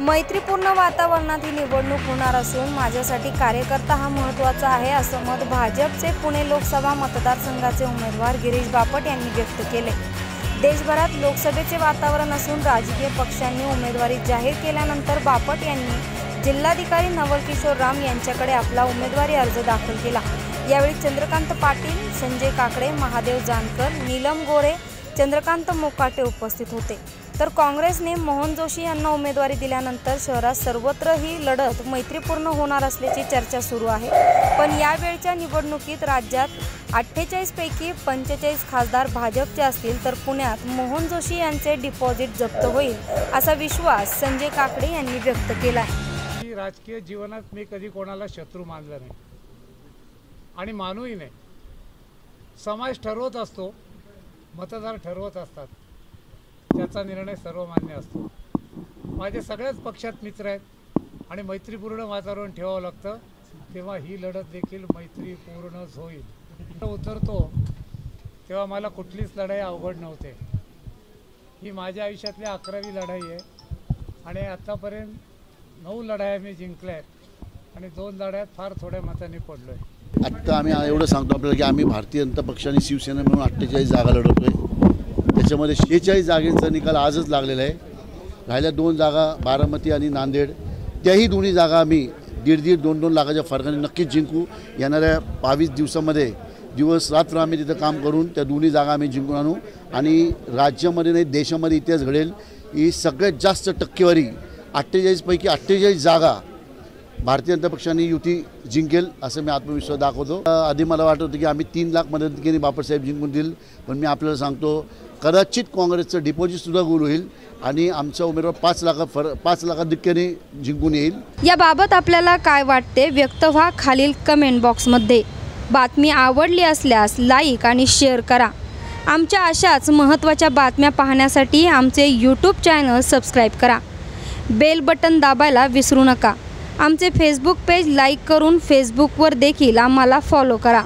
मैत्रीपूर्ण वातावरणात ही निवडणूक होणार असून माझ्यासाठी कार्यकर्ता हा महत्त्वाचा आहे असं मत भाजपचे पुणे लोकसभा मतदारसंघाचे उमेदवार गिरीश बापट यांनी व्यक्त केले. देशभरात लोकसभेचे वातावरण असून राजकीय पक्षांनी उमेदवारी जाहीर केल्यानंतर बापट यांनी जिल्हाधिकारी नवल किशोर राम यांच्याकडे आपला उमेदवारी अर्ज दाखल केला. यावेळी चंद्रकांत पाटील संजय काकडे महादेव जानकर नीलम गोरे चंद्रकांत मोकाटे उपस्थित होते. तर काँग्रेसने मोहन जोशी यांना उमेदवारी दिल्यानंतर शहरात सर्वत्र ही लढत मैत्रीपूर्ण होणार असल्याची चर्चा सुरू आहे. पण यावेळच्या निवडणुकीत राज्यात अठ्ठेचाळीसपैकी पंचेचाळीस खासदार भाजपचे असतील तर पुण्यात मोहन जोशी यांचे डिपॉझिट जप्त होईल असा विश्वास संजय काकडे यांनी व्यक्त केला आहे. की राजकीय जीवनात मी कधी कोणाला शत्रू मानलं नाही. आणि मानूही नाही. समाज ठरवत असतो मतदार ठरवत असतात. त्याचा निर्णय सर्वमान्य असतो. माझे सगळ्याच पक्षात मित्र आहेत आणि मैत्रीपूर्ण वातावरण ठेवावं लागतं तेव्हा ही लढत देखील मैत्रीपूर्णच होईल. उतरतो तेव्हा मला कुठलीच लढाई अवघड नव्हते. ही माझ्या आयुष्यातली अकरावी लढाई आहे आणि आत्तापर्यंत नऊ लढाया मी जिंकल्या आहेत आणि दोन लढ्यात फार थोड्या मताने पडलो आहे आत्ता आम्ही एवढं सांगतो आपल्याला की आम्ही भारतीय जनता पक्षाने शिवसेना मिळून अठ्ठेचाळीस जागा लढवतोय. त्याच्यामध्ये शेहेचाळीस जागेचा निकाल आजच लागलेला आहे. राहिल्या दोन जागा बारामती आणि नांदेड. त्याही दोन्ही जागा आम्ही दीड दीड दोन दोन लाखाच्या फरकाने नक्कीच जिंकू. येणाऱ्या बावीस दिवसामध्ये दिवस रात्र आम्ही तिथं काम करून त्या दोन्ही जागा आम्ही जिंकून आणू. आणि राज्यामध्ये नाही देशामध्ये इतिहास घडेल. ही सगळ्यात जास्त टक्केवारी अठ्ठेचाळीसपैकी अठ्ठेचाळीस जागा भारतीय जनता पक्षाने युती जिंकेल असं मी आत्मविश्वास दाखवतो. आधी मला वाटत होतं की आम्ही तीन लाख मदतीने बापटसाहेब जिंकून देईल पण मी आपल्याला सांगतो कदाचित काँग्रेसचं डिपॉझिटसुद्धा गोल होईल आणि आमचा उमेदवार पाच लाखा फर पाच लाखाधिक्याने जिंकून येईल. याबाबत आपल्याला काय वाटते? व्यक्त व्हा खालील कमेंट बॉक्समध्ये बातमी आवडली असल्यास लाईक आणि शेअर करा. आमच्या अशाच महत्त्वाच्या बातम्या पाहण्यासाठी आमचे यूट्यूब चॅनल सबस्क्राईब करा. बेल बटन दाबायला विसरू नका. आमचे फेसबुक पेज लाईक करून फेसबुकवर देखील आम्हाला फॉलो करा.